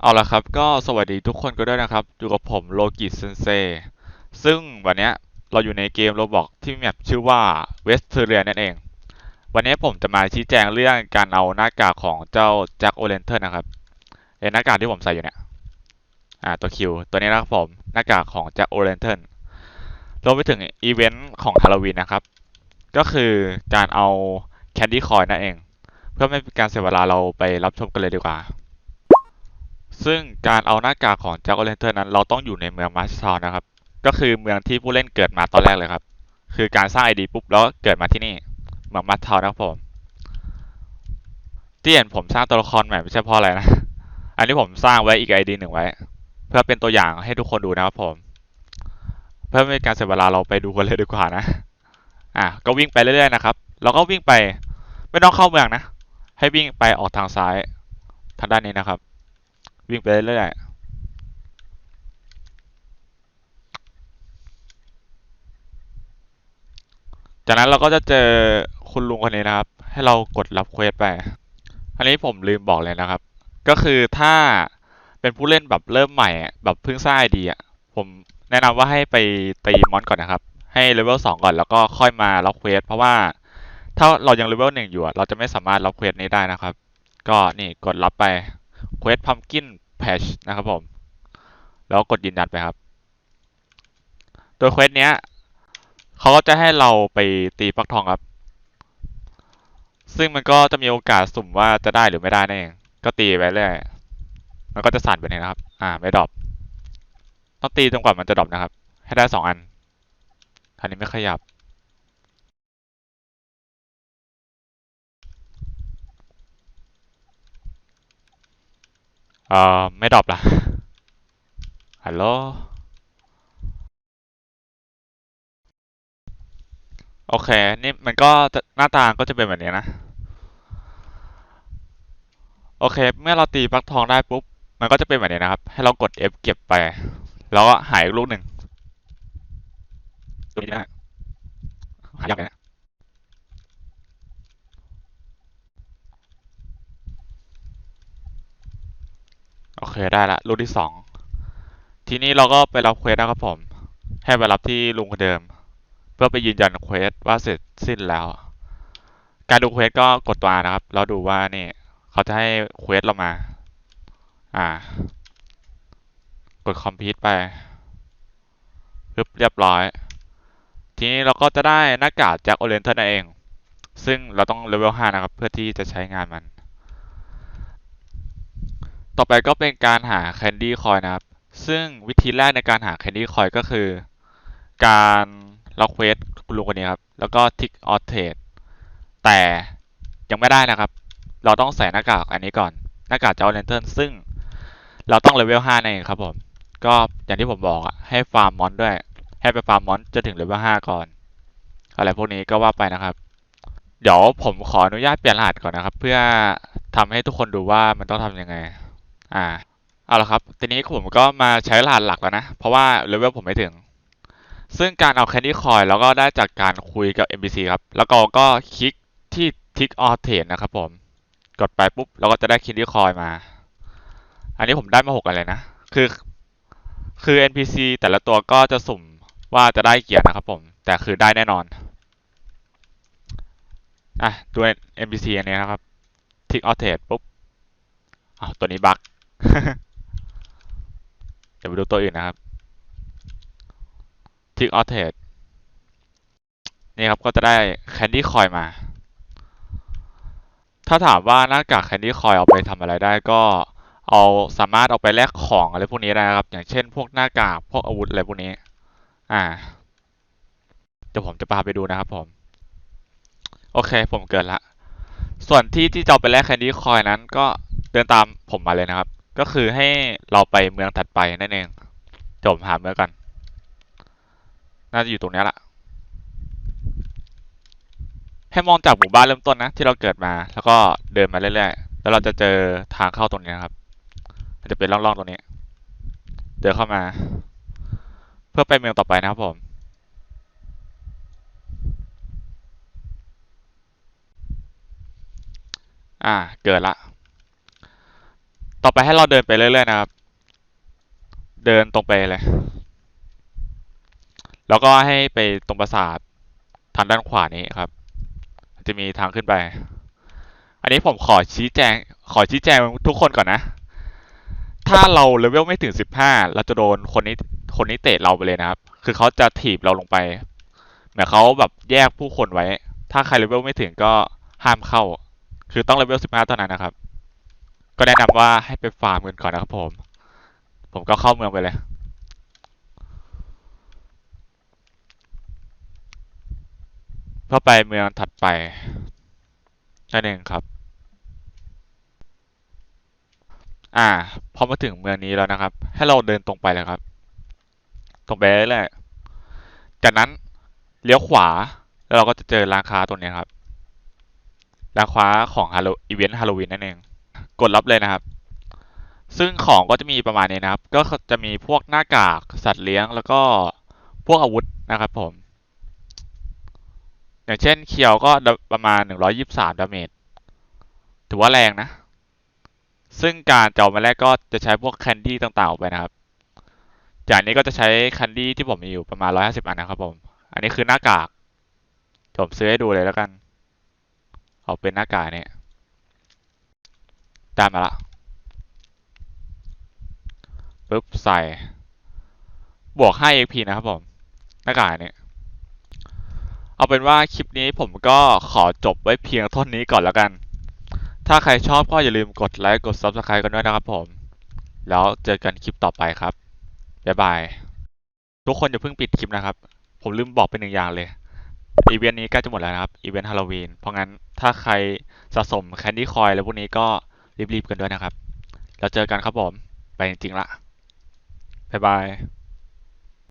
เอาละครับก็สวัสดีทุกคนก็ด้วยนะครับ อยู่กับผมโลกิเซนเซซึ่งวันนี้เราอยู่ในเกมโรบอกที่มีแมปชื่อว่าเวสเทเรียนั่นเอง วันนี้ผมจะมาชี้แจงเรื่องการเอาหน้ากากของเจ้าแจ็คโอเลนเทอร์นะครับไอ้หน้ากากที่ผมใส่อยู่เนี่ยอ่าตัวคิวตัวนี้นะครับผมหน้ากากของแจ็คโอเลนเทอร์รวมไปถึงอีเวนต์ของฮาโลวีนนะครับ ก็คือการเอาแคนดี้คอยนั่นเอง เพื่อไม่เป็นการเสียเวลาเราไปรับชมกันเลยดีกว่า ซึ่งการเอาหน้ากากของแจ็คโอเลนเทอร์นั้น เราต้องอยู่ในเมืองมาสทาวนะครับ ก็คือเมืองที่ผู้เล่นเกิดมาตอนแรกเลยครับ คือการสร้างไอดีปุ๊บแล้วเกิดมาที่นี่เมืองมาสทาวนะครับผมที่เห็นผมสร้างตัวละครใหม่ไม่ใช่เพราะอะไรนะ อันนี้ผมสร้างไว้อีกไอดีหนึ่งไว้ เพื่อเป็นตัวอย่างให้ทุกคนดูนะครับผม เพื่อไม่เป็นการเสียเวลาเราไปดูกันเลยดีกว่านะ อะก็วิ่งไปเรื่อยๆนะครับแล้วก็วิ่งไปไม่ต้องเข้าเมืองนะ ให้วิ่งไปออกทางซ้ายทางด้านนี้นะครับ วิ่งไปเรื่อยๆจากนั้นเราก็จะเจอคุณลุงคนนี้นะครับ ให้เรากดรับเควสไปอันนี้ผมลืมบอกเลยนะครับ ก็คือถ้าเป็นผู้เล่นแบบเริ่มใหม่แบบเพิ่งสร้างไอดีอะผมแนะนำว่าให้ไปตีมอนก่อนนะครับ ให้เลเวลสองก่อนแล้วก็ค่อยมารับเควสเพราะว่าถ้าเรายังเลเวลหนึ่งอยู่เราจะไม่สามารถรับเควสนี้ได้นะครับ ก็นี่กดรับไปเควสพัมกิน แพชนะครับผม แล้วกดยืนยันไปครับ โดยเควสเนี้ยเขาก็จะให้เราไปตีฟักทองครับ ซึ่งมันก็จะมีโอกาสสุ่มว่าจะได้หรือไม่ได้นั่นเอง ก็ตีไปเรื่อยมันก็จะสั่นไปเลยนะครับ อ่า ไม่ดรอปต้องตีจนกว่ามันจะดรอปนะครับ ให้ได้สองอันอันนี้ไม่ขยับ เอ่อไม่ดรอปละฮัลโหลโอเค นี่มันก็หน้าตาก็จะเป็นแบบนี้นะ โอเค เมื่อเราตีฟักทองได้ปุ๊บ มันก็จะเป็นแบบนี้นะครับ ให้เรากด F เก็บไป แล้วก็หายลูกหนึ่งตัวนี้นะหายากเลยนะ โอเคได้ละลูกที่สองทีนี้เราก็ไปรับเควสนะครับผม ให้ไปรับที่ลุงคนเดิม เพื่อไปยืนยันเควสว่าเสร็จสิ้นแล้ว การดูเควสก็กดตัวนะครับแล้วดูว่านี่เขาจะให้เควสเรามา อ่า กดคอมพิวต์ไปปึ๊บเรียบร้อย ทีนี้เราก็จะได้หน้ากากจากโอเรนเทอร์นั่นเอง ซึ่งเราต้องเลเวล5นะครับ เพื่อที่จะใช้งานมัน ต่อไปก็เป็นการหาแคนดี้คอยนะครับ ซึ่งวิธีแรกในการหาแคนดี้คอยก็คือ การล็อกเควสคุณลุงคนนี้ครับ แล้วก็ทิกออเทสแต่ยังไม่ได้นะครับ เราต้องใส่หน้ากากอันนี้ก่อน หน้ากากเจ้าเรนเทอร์ซึ่งเราต้องเลเวล5นั่นเองครับผม ก็อย่างที่ผมบอกอะให้ฟาร์มมอนด้วย ให้ไปฟาร์มมอนจะถึงเลเวล5ก่อน อะไรพวกนี้ก็ว่าไปนะครับ เดี๋ยวผมขออนุญาตเปลี่ยนรหัสก่อนนะครับ เพื่อทำให้ทุกคนดูว่ามันต้องทำยังไง อ่า เอาละครับ ทีนี้ผมก็มาใช้รหัสหลักแล้วนะ เพราะว่าเลเวลผมไม่ถึง ซึ่งการเอาแคนดี้คอยเราก็ได้จากการคุยกับ NPC ครับ แล้วก็ก็คลิกที่ Tick or Trade นะครับผม กดไปปุ๊บเราก็จะได้แคนดี้คอยมา อันนี้ผมได้มาหกอะไรนะ คือ คือ NPC แต่ละตัวก็จะสุ่มว่าจะได้เกียรตินะครับผม แต่คือได้แน่นอน อะตัว NPC อันนี้นะครับ Tick or Trade ปุ๊บอ้าวตัวนี้บั๊ก เดี๋ยวไปดูตัวอื่นนะครับ Tick or Trade นี่ครับก็จะได้แคนดี้คอยมา ถ้าถามว่าหน้ากากแคนดี้คอยเอาไปทำอะไรได้ก็เอาสามารถเอาไปแลกของอะไรพวกนี้ได้ครับ อย่างเช่น พวกหน้ากากพวกอาวุธอะไรพวกนี้ อ่าเดี๋ยวผมจะพาไปดูนะครับผม โอเคผมเกิดละ ส่วนที่ที่จะเอาไปแลกแคนดี้คอยนั้นก็เดินตามผมมาเลยนะครับ ก็คือให้เราไปเมืองถัดไปนั่นเองเดี๋ยวผมหาเมืองกัน น่าจะอยู่ตรงนี้แหละให้มองจากหมู่บ้านเริ่มต้นนะ ที่เราเกิดมา แล้วก็เดินมาเรื่อยๆแล้วเราจะเจอทางเข้าตรงนี้ครับจะเป็นร่องๆตรงนี้ เดินเข้ามา เพื่อไปเมืองต่อไปนะครับผม อ่าเกิดละ ต่อไปให้เราเดินไปเรื่อยๆนะครับ เดินตรงไปเลย แล้วก็ให้ไปตรงปราสาททางด้านขวานี้ครับ จะมีทางขึ้นไป อันนี้ผมขอชี้แจง ขอชี้แจงทุกคนก่อนนะ ถ้าเราเลเวลไม่ถึงสิบห้าเราจะโดนคนนี้ คนนี้เตะเราไปเลยนะครับ คือเขาจะถีบเราลงไป เหมือนเขาแบบแยกผู้คนไว้ ถ้าใครเลเวลไม่ถึงก็ห้ามเข้า คือต้องเลเวลสิบห้าเท่านั้นนะครับ ก็แนะนำว่าให้ไปฟาร์มกันก่อนนะครับผม ผมก็เข้าเมืองไปเลยเพื่อไปเมืองถัดไปนั่นเองครับ อ่า พอมาถึงเมืองนี้แล้วนะครับ ให้เราเดินตรงไปเลยครับ ตรงไปเรื่อยๆจากนั้นเลี้ยวขวา แล้วเราก็จะเจอร้านค้าตรงนี้ครับร้านค้าของฮาโลอีเวนต์ฮาโลวีนนั่นเอง กดรับเลยนะครับ ซึ่งของก็จะมีประมาณนี้นะครับ ก็จะมีพวกหน้ากากสัตว์เลี้ยง แล้วก็พวกอาวุธนะครับผม อย่างเช่นเคียวก็ประมาณ 123 ดาเมจ ถือว่าแรงนะ ซึ่งการเอาะมาแรกก็จะใช้พวกแคนดี้ต่างๆออกไปนะครับ จากนี้ก็จะใช้แคนดี้ที่ผมมีอยู่ประมาณ 150 อันนะครับผม อันนี้คือหน้ากากผมซื้อให้ดูเลยแล้วกัน เอาเป็นหน้ากากเนี่ย ได้มาละปุ๊บใส่ บวก 5 XP นะครับผม หน้ากากนนี้เอาเป็นว่าคลิปนี้ผมก็ขอจบไว้เพียงเท่านี้ก่อนแล้วกัน ถ้าใครชอบก็อย่าลืมกดไลค์กด Subscribe กันด้วยนะครับผม แล้วเจอกันคลิปต่อไปครับ บ๊ายบาย ทุกคนอย่าเพิ่งปิดคลิปนะครับ ผมลืมบอกไปหนึ่งอย่างเลย อีเวนต์นี้ใกล้จะหมดแล้วนะครับ อีเวนต์ฮาโลวีน เพราะงั้นถ้าใครสะสมแคนดี้คอยแล้วพวกนี้ก็ รีบๆกันด้วยนะครับ แล้วเจอกันครับผม ไปจริงๆละบ๊ายบาย